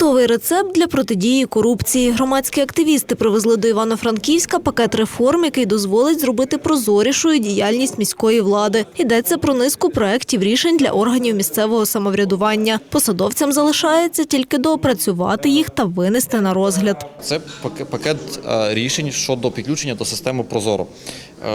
Готовий рецепт для протидії корупції. Громадські активісти привезли до Івано-Франківська пакет реформ, який дозволить зробити прозорішою діяльність міської влади. Йдеться про низку проєктів рішень для органів місцевого самоврядування. Посадовцям залишається тільки доопрацювати їх та винести на розгляд. Це паке- пакет е, рішень щодо підключення до системи Прозоро,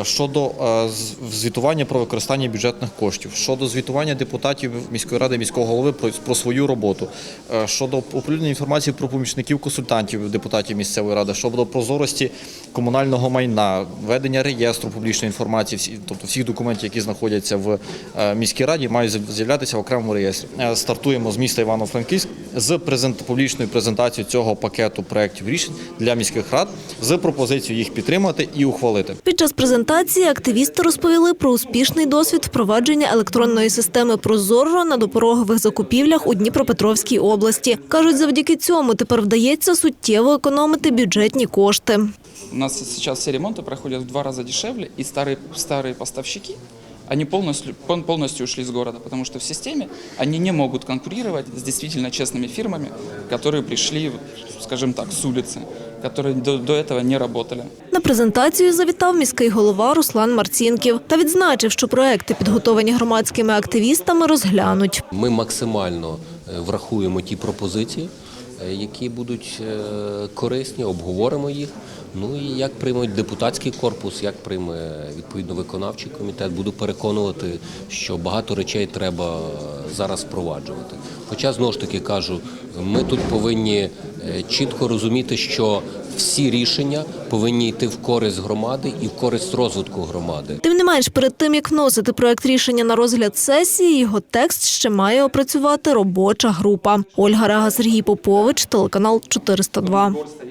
щодо е, звітування про використання бюджетних коштів, щодо звітування депутатів міської ради міського голови про, свою роботу, е, щодо оприлюднення інформації про помічників консультантів депутатів місцевої ради, щодо прозорості комунального майна, ведення реєстру публічної інформації, тобто всіх документів, які знаходяться в е, міській раді, мають з'являтися в окремому реєстрі. Е, Стартуємо з міста Івано-Франківськ з публічною презентацією цього пакету проєктів рішень для міських рад з пропозицією їх підтримати і ухвалити. Під час презентації активісти розповіли про успішний досвід впровадження електронної системи Прозоро на допорогових закупівлях у Дніпропетровській області. Кажуть, завдяки цьому тепер вдається суттєво економити бюджетні кошти. У нас сейчас все ремонты проходят в два раза дешевле, и старые, старые поставщики, они полностью, пол- полностью ушли из города, потому что в системе они не могут конкурировать с действительно честными фирмами, которые пришли, скажем так, с улицы, которые до, до этого не работали. На презентацію завітав міський голова Руслан Марцінків та відзначив, що проекти, підготовані громадськими активістами, розглянуть. Ми максимально е, врахуємо ті пропозиції, е, які будуть е, корисні, обговоримо їх. Ну і як приймуть депутатський корпус, як прийме відповідно виконавчий комітет, буду переконувати, що багато речей треба зараз впроваджувати. Хоча знову ж таки кажу, ми тут повинні е, чітко розуміти, що всі рішення повинні йти в користь громади і в користь розвитку громади. Тим не менш, перед тим як вносити проект рішення на розгляд сесії, його текст ще має опрацювати робоча група. Ольга Рега, Сергій Попович, телеканал 402.